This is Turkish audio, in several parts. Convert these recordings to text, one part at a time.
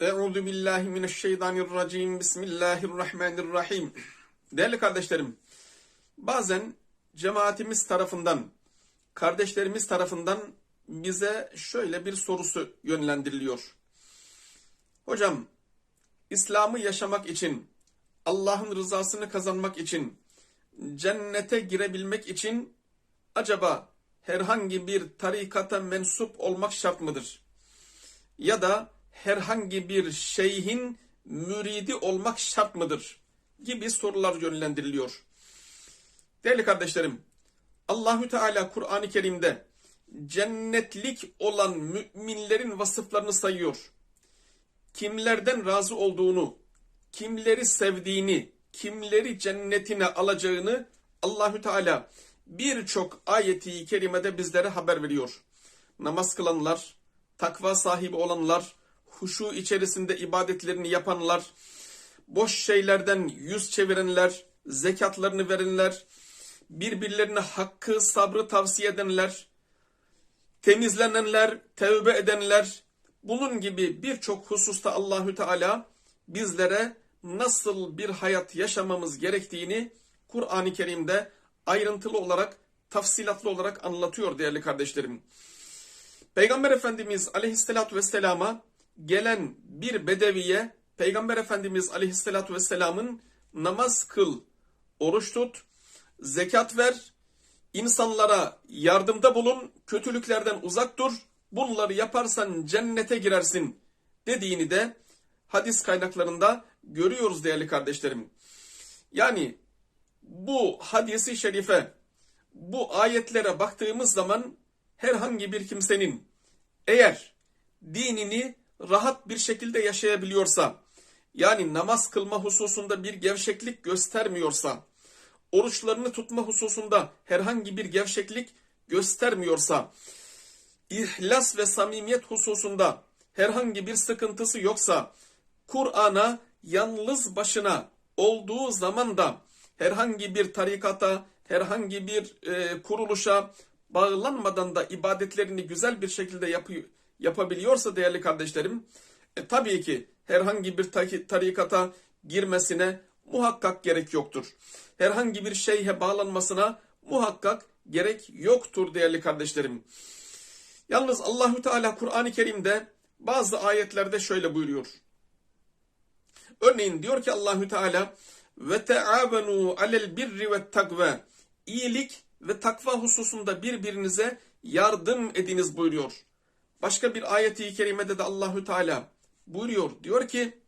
Euzu billahi mineşşeytanirracim. Bismillahirrahmanirrahim. Değerli kardeşlerim, bazen cemaatimiz tarafından, kardeşlerimiz tarafından bize şöyle bir sorusu yönlendiriliyor. Hocam, İslam'ı yaşamak için, Allah'ın rızasını kazanmak için, cennete girebilmek için acaba herhangi bir tarikata mensup olmak şart mıdır? Ya da herhangi bir şeyhin müridi olmak şart mıdır? Gibi sorular yönlendiriliyor. Değerli kardeşlerim, Allahü Teala Kur'an-ı Kerim'de cennetlik olan müminlerin vasıflarını sayıyor. Kimlerden razı olduğunu, kimleri sevdiğini, kimleri cennetine alacağını Allahü Teala birçok ayeti kerimede bizlere haber veriyor. Namaz kılanlar, takva sahibi olanlar, huşu içerisinde ibadetlerini yapanlar, boş şeylerden yüz çevirenler, zekatlarını verenler, birbirlerine hakkı, sabrı tavsiye edenler, temizlenenler, tevbe edenler, bunun gibi birçok hususta Allahü Teala bizlere nasıl bir hayat yaşamamız gerektiğini Kur'an-ı Kerim'de ayrıntılı olarak, tafsilatlı olarak anlatıyor değerli kardeşlerim. Peygamber Efendimiz Aleyhisselatü Vesselam'a gelen bir bedeviye Peygamber Efendimiz Aleyhisselatü Vesselam'ın namaz kıl, oruç tut, zekat ver, insanlara yardımda bulun, kötülüklerden uzak dur, bunları yaparsan cennete girersin dediğini de hadis kaynaklarında görüyoruz değerli kardeşlerim. Yani bu hadisi şerife, bu ayetlere baktığımız zaman herhangi bir kimsenin eğer dinini rahat bir şekilde yaşayabiliyorsa, yani namaz kılma hususunda bir gevşeklik göstermiyorsa, oruçlarını tutma hususunda herhangi bir gevşeklik göstermiyorsa, ihlas ve samimiyet hususunda herhangi bir sıkıntısı yoksa, Kur'an'a yalnız başına olduğu zaman da herhangi bir tarikata, herhangi bir e, kuruluşa bağlanmadan da ibadetlerini güzel bir şekilde yapıyor, yapabiliyorsa değerli kardeşlerim, e, tabii ki herhangi bir tarikata girmesine muhakkak gerek yoktur. Herhangi bir şeyhe bağlanmasına muhakkak gerek yoktur değerli kardeşlerim. Yalnız Allahü Teala Kur'an-ı Kerim'de bazı ayetlerde şöyle buyuruyor. Örneğin diyor ki Allahü Teala ve teavenu alel birri ve takve iyilik ve takva hususunda birbirinize yardım ediniz buyuruyor. Başka bir ayeti kerimede de Allahü Teala buyuruyor. Diyor ki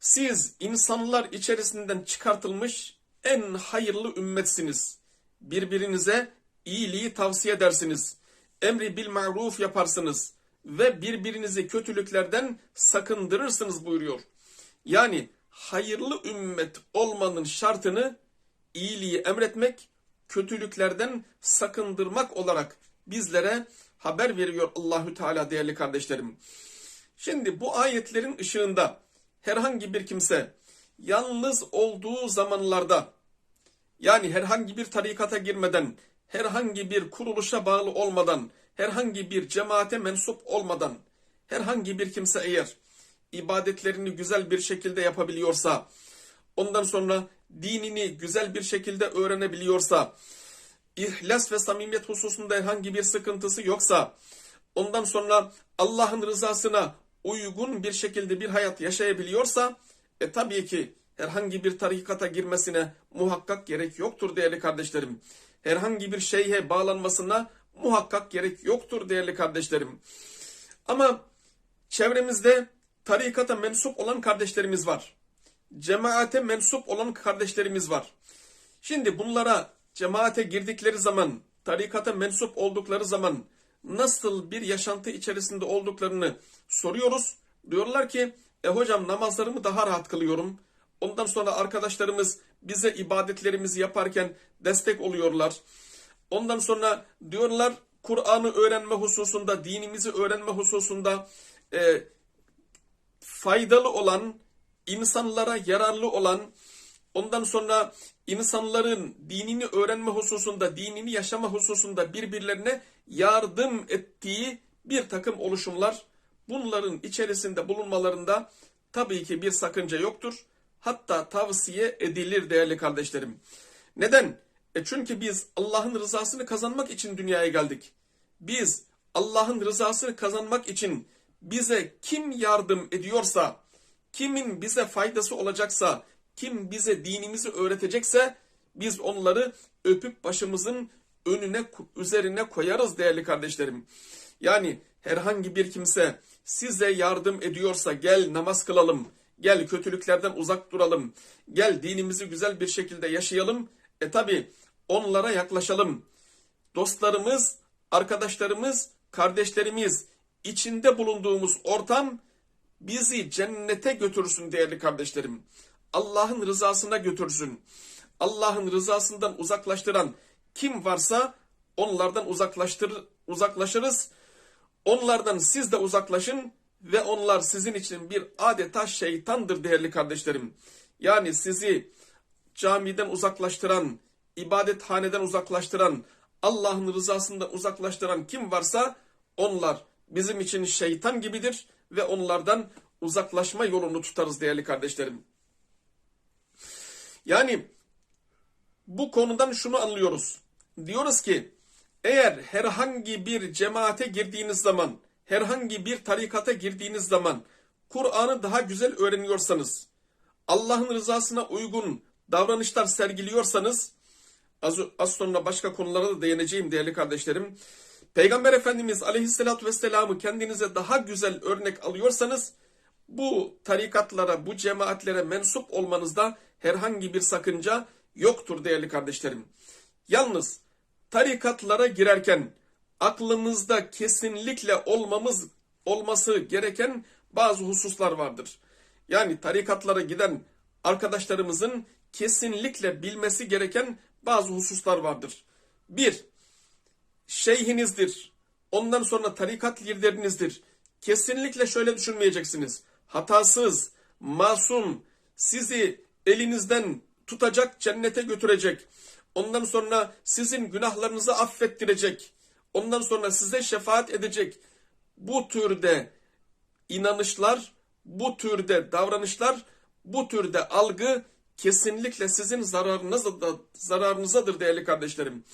siz insanlar içerisinden çıkartılmış en hayırlı ümmetsiniz. Birbirinize iyiliği tavsiye edersiniz. Emri bil maruf yaparsınız ve birbirinizi kötülüklerden sakındırırsınız buyuruyor. Yani hayırlı ümmet olmanın şartını iyiliği emretmek, kötülüklerden sakındırmak olarak bizlere haber veriyor Allahü Teala değerli kardeşlerim. Şimdi bu ayetlerin ışığında herhangi bir kimse yalnız olduğu zamanlarda yani herhangi bir tarikata girmeden, herhangi bir kuruluşa bağlı olmadan, herhangi bir cemaate mensup olmadan herhangi bir kimse eğer ibadetlerini güzel bir şekilde yapabiliyorsa, ondan sonra dinini güzel bir şekilde öğrenebiliyorsa, ihlas ve samimiyet hususunda herhangi bir sıkıntısı yoksa, ondan sonra Allah'ın rızasına uygun bir şekilde bir hayat yaşayabiliyorsa, e tabii ki herhangi bir tarikata girmesine muhakkak gerek yoktur değerli kardeşlerim. Herhangi bir şeyhe bağlanmasına muhakkak gerek yoktur değerli kardeşlerim. Ama çevremizde tarikata mensup olan kardeşlerimiz var. Cemaate mensup olan kardeşlerimiz var. Şimdi bunlara cemaate girdikleri zaman, tarikata mensup oldukları zaman nasıl bir yaşantı içerisinde olduklarını soruyoruz. Diyorlar ki e hocam namazlarımı daha rahat kılıyorum. Ondan sonra arkadaşlarımız bize ibadetlerimizi yaparken destek oluyorlar. Ondan sonra diyorlar Kur'an'ı öğrenme hususunda, dinimizi öğrenme hususunda e, faydalı olan, insanlara yararlı olan, ondan sonra insanların dinini öğrenme hususunda, dinini yaşama hususunda birbirlerine yardım ettiği bir takım oluşumlar bunların içerisinde bulunmalarında tabii ki bir sakınca yoktur. Hatta tavsiye edilir değerli kardeşlerim. Neden? E çünkü biz Allah'ın rızasını kazanmak için dünyaya geldik. Biz Allah'ın rızasını kazanmak için bize kim yardım ediyorsa, kimin bize faydası olacaksa, kim bize dinimizi öğretecekse biz onları öpüp başımızın önüne üzerine koyarız değerli kardeşlerim. Yani herhangi bir kimse size yardım ediyorsa gel namaz kılalım, gel kötülüklerden uzak duralım, gel dinimizi güzel bir şekilde yaşayalım. E tabi onlara yaklaşalım. Dostlarımız, arkadaşlarımız, kardeşlerimiz, içinde bulunduğumuz ortam bizi cennete götürsün değerli kardeşlerim. Allah'ın rızasına götürsün. Allah'ın rızasından uzaklaştıran kim varsa onlardan uzaklaştır, uzaklaşırız. Onlardan siz de uzaklaşın ve onlar sizin için bir adeta şeytandır değerli kardeşlerim. Yani sizi camiden uzaklaştıran, ibadethaneden uzaklaştıran, Allah'ın rızasından uzaklaştıran kim varsa onlar bizim için şeytan gibidir ve onlardan uzaklaşma yolunu tutarız değerli kardeşlerim. Yani bu konudan şunu anlıyoruz. Diyoruz ki eğer herhangi bir cemaate girdiğiniz zaman, herhangi bir tarikata girdiğiniz zaman Kur'an'ı daha güzel öğreniyorsanız, Allah'ın rızasına uygun davranışlar sergiliyorsanız, az, az sonra başka konulara da değineceğim değerli kardeşlerim. Peygamber Efendimiz Aleyhisselatü Vesselam'ı kendinize daha güzel örnek alıyorsanız, bu tarikatlara, bu cemaatlere mensup olmanızda herhangi bir sakınca yoktur değerli kardeşlerim. Yalnız tarikatlara girerken aklımızda kesinlikle olmamız olması gereken bazı hususlar vardır. Yani tarikatlara giden arkadaşlarımızın kesinlikle bilmesi gereken bazı hususlar vardır. Bir, şeyhinizdir. Ondan sonra tarikat liderinizdir. Kesinlikle şöyle düşünmeyeceksiniz. Hatasız, masum, sizi elinizden tutacak, cennete götürecek. Ondan sonra sizin günahlarınızı affettirecek. Ondan sonra size şefaat edecek. Bu türde inanışlar, bu türde davranışlar, bu türde algı kesinlikle sizin zararınıza zararınızadır değerli kardeşlerim.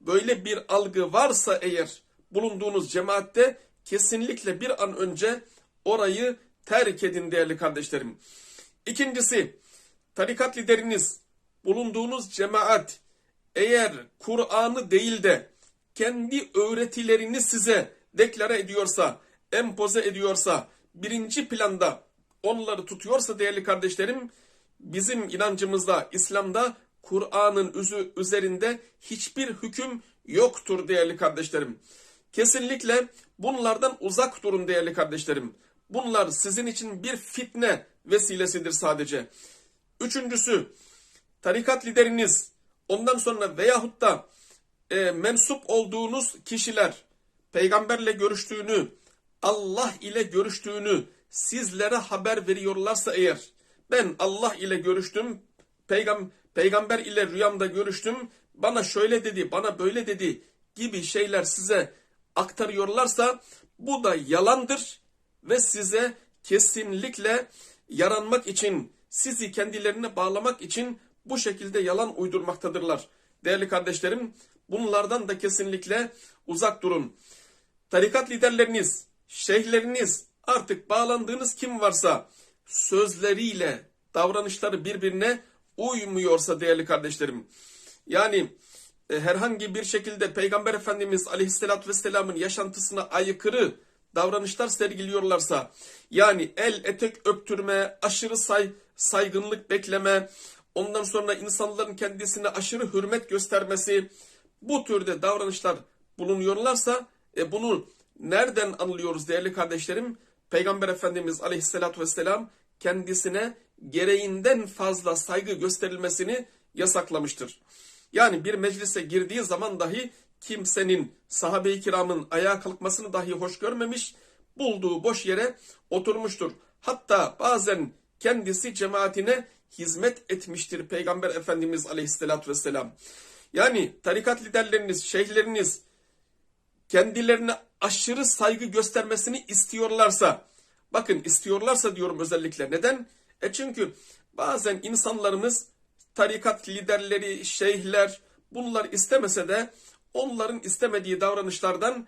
Böyle bir algı varsa eğer bulunduğunuz cemaatte kesinlikle bir an önce orayı terk edin değerli kardeşlerim. İkincisi, tarikat lideriniz, bulunduğunuz cemaat eğer Kur'an'ı değil de kendi öğretilerini size deklare ediyorsa, empoze ediyorsa, birinci planda onları tutuyorsa değerli kardeşlerim, bizim inancımızda, İslam'da Kur'an'ın üzerinde hiçbir hüküm yoktur değerli kardeşlerim. Kesinlikle bunlardan uzak durun değerli kardeşlerim. Bunlar sizin için bir fitne vesilesidir sadece. Üçüncüsü, tarikat lideriniz, ondan sonra veyahut da e, mensup olduğunuz kişiler, peygamberle görüştüğünü, Allah ile görüştüğünü sizlere haber veriyorlarsa eğer, ben Allah ile görüştüm, peygam peygamber ile rüyamda görüştüm, bana şöyle dedi, bana böyle dedi gibi şeyler size aktarıyorlarsa bu da yalandır ve size kesinlikle yaranmak için, sizi kendilerine bağlamak için bu şekilde yalan uydurmaktadırlar. Değerli kardeşlerim, bunlardan da kesinlikle uzak durun. Tarikat liderleriniz, şeyhleriniz, artık bağlandığınız kim varsa sözleriyle davranışları birbirine uymuyorsa değerli kardeşlerim. Yani e, herhangi bir şekilde Peygamber Efendimiz Aleyhisselatü Vesselam'ın yaşantısına aykırı davranışlar sergiliyorlarsa yani el etek öptürme, aşırı say, saygınlık bekleme, ondan sonra insanların kendisine aşırı hürmet göstermesi bu türde davranışlar bulunuyorlarsa e, bunu nereden anlıyoruz değerli kardeşlerim? Peygamber Efendimiz Aleyhisselatü Vesselam kendisine gereğinden fazla saygı gösterilmesini yasaklamıştır. Yani bir meclise girdiği zaman dahi kimsenin sahabe-i kiramın ayağa kalkmasını dahi hoş görmemiş, bulduğu boş yere oturmuştur. Hatta bazen kendisi cemaatine hizmet etmiştir Peygamber Efendimiz Aleyhisselatü Vesselam. Yani tarikat liderleriniz, şeyhleriniz kendilerine aşırı saygı göstermesini istiyorlarsa, bakın istiyorlarsa diyorum özellikle. Neden? E çünkü bazen insanlarımız tarikat liderleri, şeyhler bunlar istemese de onların istemediği davranışlardan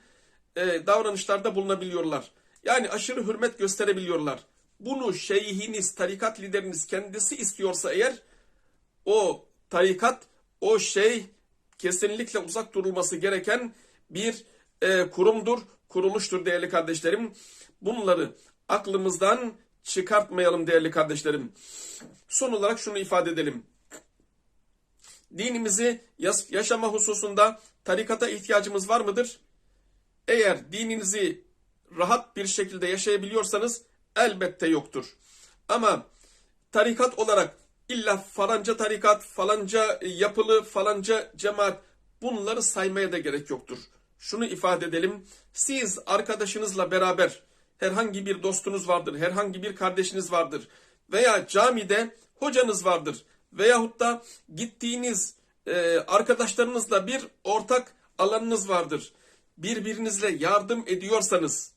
e, davranışlarda bulunabiliyorlar. Yani aşırı hürmet gösterebiliyorlar. Bunu şeyhiniz, tarikat lideriniz kendisi istiyorsa eğer o tarikat, o şey kesinlikle uzak durulması gereken bir e, kurumdur, kuruluştur değerli kardeşlerim. Bunları aklımızdan çıkartmayalım değerli kardeşlerim. Son olarak şunu ifade edelim. Dinimizi yaşama hususunda tarikata ihtiyacımız var mıdır? Eğer dininizi rahat bir şekilde yaşayabiliyorsanız elbette yoktur. Ama tarikat olarak illa falanca tarikat, falanca yapılı, falanca cemaat bunları saymaya da gerek yoktur. Şunu ifade edelim. Siz arkadaşınızla beraber herhangi bir dostunuz vardır, herhangi bir kardeşiniz vardır veya camide hocanız vardır veyahut da gittiğiniz e, arkadaşlarınızla bir ortak alanınız vardır. Birbirinizle yardım ediyorsanız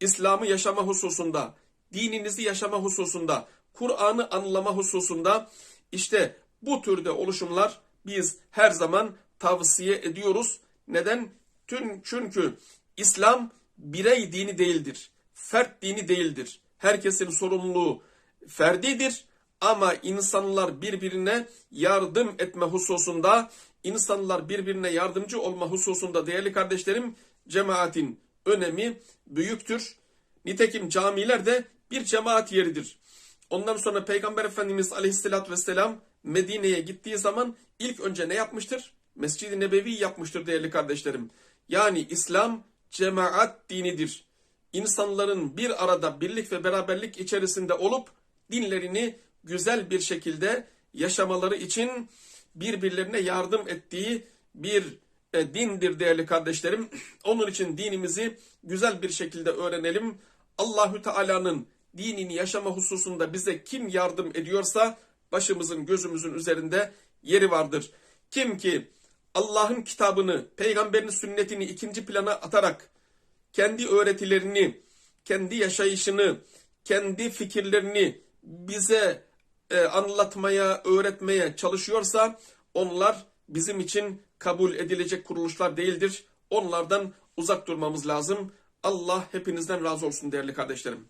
İslam'ı yaşama hususunda, dininizi yaşama hususunda, Kur'an'ı anlama hususunda işte bu türde oluşumlar biz her zaman tavsiye ediyoruz. Neden? Tüm çünkü İslam birey dini değildir. Fert dini değildir. Herkesin sorumluluğu ferdidir ama insanlar birbirine yardım etme hususunda, insanlar birbirine yardımcı olma hususunda değerli kardeşlerim cemaatin önemi büyüktür. Nitekim camiler de bir cemaat yeridir. Ondan sonra Peygamber Efendimiz Aleyhisselatü Vesselam Medine'ye gittiği zaman ilk önce ne yapmıştır? Mescid-i Nebevi yapmıştır değerli kardeşlerim. Yani İslam cemaat dinidir. İnsanların bir arada birlik ve beraberlik içerisinde olup dinlerini güzel bir şekilde yaşamaları için birbirlerine yardım ettiği bir e, dindir değerli kardeşlerim. Onun için dinimizi güzel bir şekilde öğrenelim. Allahü Teala'nın dinini yaşama hususunda bize kim yardım ediyorsa başımızın gözümüzün üzerinde yeri vardır. Kim ki Allah'ın kitabını, peygamberin sünnetini ikinci plana atarak kendi öğretilerini, kendi yaşayışını, kendi fikirlerini bize e, anlatmaya, öğretmeye çalışıyorsa onlar bizim için kabul edilecek kuruluşlar değildir. Onlardan uzak durmamız lazım. Allah hepinizden razı olsun değerli kardeşlerim.